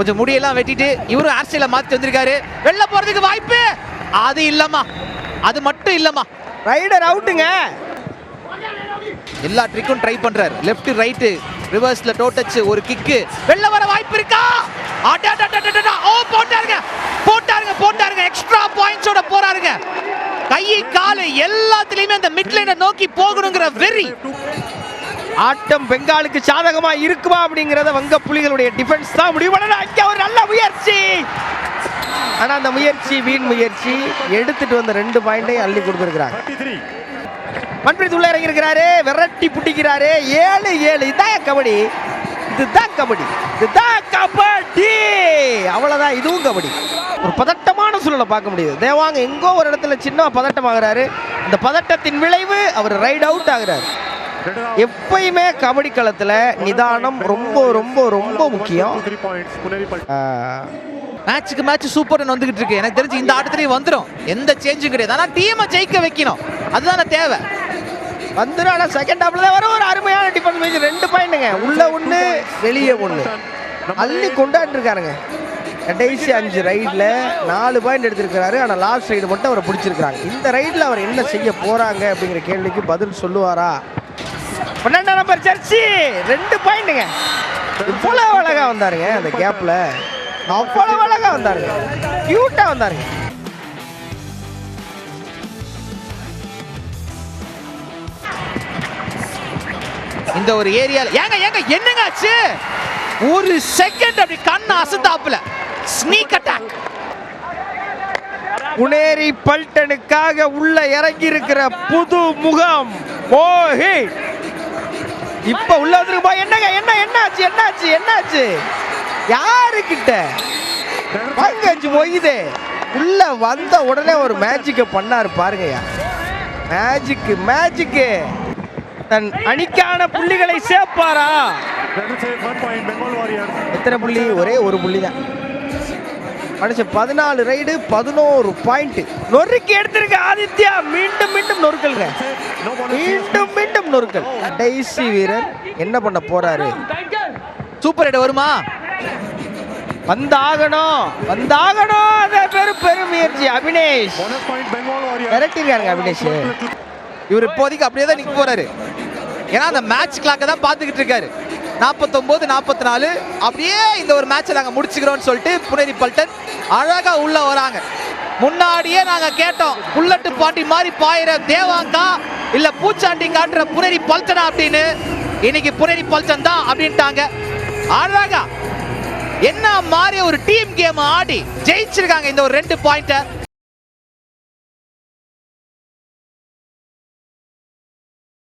கொஞ்சம் முடியெல்லாம் வெட்டிட்டு இவரும் ஹேர் ஸ்டைல மாத்தி வந்திருக்காரு வெளில போறதுக்கு வாய்ப்பு. அது இல்லம்மா. அது மட்டும் இல்லம்மா. ரைடர் அவுட்டுங்க எல்லா ட்ரிக்கும் ட்ரை பண்றாரு. லெஃப்ட் ரைட் ரிவர்ஸ்ல டோ டச் ஒரு கிக்கு வெளில வர வாய்ப்பு இருக்கா. ஓ போட்டாருங்க. போட்டாருங்க போட்டாருங்க. எக்ஸ்ட்ரா பாயிண்ட்ஸோட போறாருங்க. கை காலு எல்லாத்துலயுமே அந்த மிட் லைனை நோக்கி போகணுங்கிற வெறி. ஆட்டம் பெங்காலுக்கு சாதகமா இருக்குமா அப்படிங்கறத வங்க புலிகளுடைய டிஃபென்ஸ் தான் முடிவு பண்ணணும். அங்க ஒரு நல்ல முயற்சி. ஆனா அந்த முயற்சி வீண் முயற்சி எடுத்துட்டு வந்த ரெண்டு பாயிண்டையும் அள்ளி கொடுத்துருக்கிறாங்க. 33. உள்ள இறங்கியிருக்கிறாரு. விரட்டி பிடிக்கிறாரு ஏழு ஏழு. இதான் கபடி. இதுதான் கபடி. இதுதான் கபடி. அவ்வளவுதான். இதுவும் கபடி. ஒரு பதட்டமான சூழலை பார்க்க முடியுது. தேவாங்க எங்கோ ஒரு இடத்துல சின்ன பதட்டமாகறாரு. அந்த பதட்டத்தின் விளைவு அவர் ரைட் அவுட் ஆகிறாரு. எப்பயுமே கபடி களத்துல நிதானம் ரொம்ப ரொம்ப ரொம்ப முக்கியம். மேட்ச்சுக்கு மேட்ச் சூப்பர் வந்துகிட்டு இருக்கு. எனக்கு தெரிஞ்சு இந்த ஆட்டத்திலேயே வந்துடும் எந்த சேஞ்சும் கிடையாது. ஆனா டீமை ஜெயிக்க வைக்கணும். அதுதானே தேவை. வந்துடும் ஆனா செகண்ட் ஹாஃப்ல தான் வர ஒரு அருமையான டிஃபென்ஸ் மேட்ச் ரெண்டு பாயிண்ட்டுங்க உள்ள ஒண்ணு வெளியே ஒண்ணு. அள்ளி கொண்டாண்டு இருக்காருங்க கடைசி அஞ்சு ரைடில் நாலு பாயிண்ட் எடுத்திருக்கிறாரு. ஆனால் லாஸ்ட் ரைடு மட்டும் அவரை பிடிச்சிருக்காங்க இந்த ரைடில் அவர் என்ன செய்ய போறாங்க அப்படிங்கிற கேள்விக்கு பதில் சொல்லுவாரா? பன்னெண்டாம் நம்பர் ஜெர்சி ரெண்டு பாயிண்ட்டுங்க இவ்வளோ அழகா வந்தாருங்க அந்த கேப்பில் அவ்வளவு அழகா வந்தாருங்க. கியூட்டாக வந்தாருங்க. இந்த ஒரு ஏரியால ஏங்க ஏங்க என்னங்க ஆச்சு? ஒரு செகண்ட் அப்படி கண்ணு அசந்தாப்புல. ஸ்னீக் அட்டாக் புனேரி பல்டனுக்காக உள்ள இறங்கி இருக்கிற புது முகம் மோஹித். இப்ப உள்ள வந்துருப்பா என்னங்க என்ன என்னாச்சு என்னாச்சு என்னாச்சு? யாருக்கிட்ட? பங்கச்சு மொய்யுது உள்ள வந்த உடனே ஒரு மேஜிக்கை பண்ணாரு பாருங்கய்யா. மேஜிக்கு மேஜிக்கு தன் அணிக்கான புள்ளிகளை சேர்ப்பாரா. எத்தனை புள்ளி? ஒரே ஒரு புள்ளி தான் மனுஷன் பதினாலு ரைடு பதினோரு பாயிண்ட் நொறுக்கி எடுத்திருக்க ஆதித்யா. மீண்டும் மீண்டும் நொறுக்கல்ங்க மீண்டும் மீண்டும் நொறுக்கல். கடைசி வீரர் என்ன பண்ண போறாரு? சூப்பர் ரைடு வருமா? வந்தாகணும். வந்தாகணும். அதே பேரு பெருமுயற்சி அபினேஷ். விரட்டிருக்காருங்க அபினேஷ். இவர் இப்போதைக்கு அப்படியே தான் நிற்க போறாரு. ஏன்னா அந்த மேட்ச் கிளாக்கை தான் பார்த்துக்கிட்டு இருக்காரு. நாற்பத்தொம்போது நாற்பத்தி நாலு அப்படியே இந்த ஒரு மேட்சை நாங்கள் முடிச்சுக்கிறோம்னு சொல்லிட்டு புனேரி பல்டன் அழகாக உள்ளே வராங்க. முன்னாடியே நாங்கள் கேட்டோம் புல்லட்டு பாண்டி மாதிரி பாயிற தேவாங்கா இல்லை பூச்சாண்டி காட்டுற புனேரி பல்டனா அப்படின்னு. இன்னைக்கு புனேரி பல்டன் தான் அப்படின்ட்டாங்க. அழகா என்ன மாதிரி ஒரு டீம் கேம் ஆடி ஜெயிச்சிருக்காங்க இந்த ஒரு ரெண்டு பாயிண்ட்டை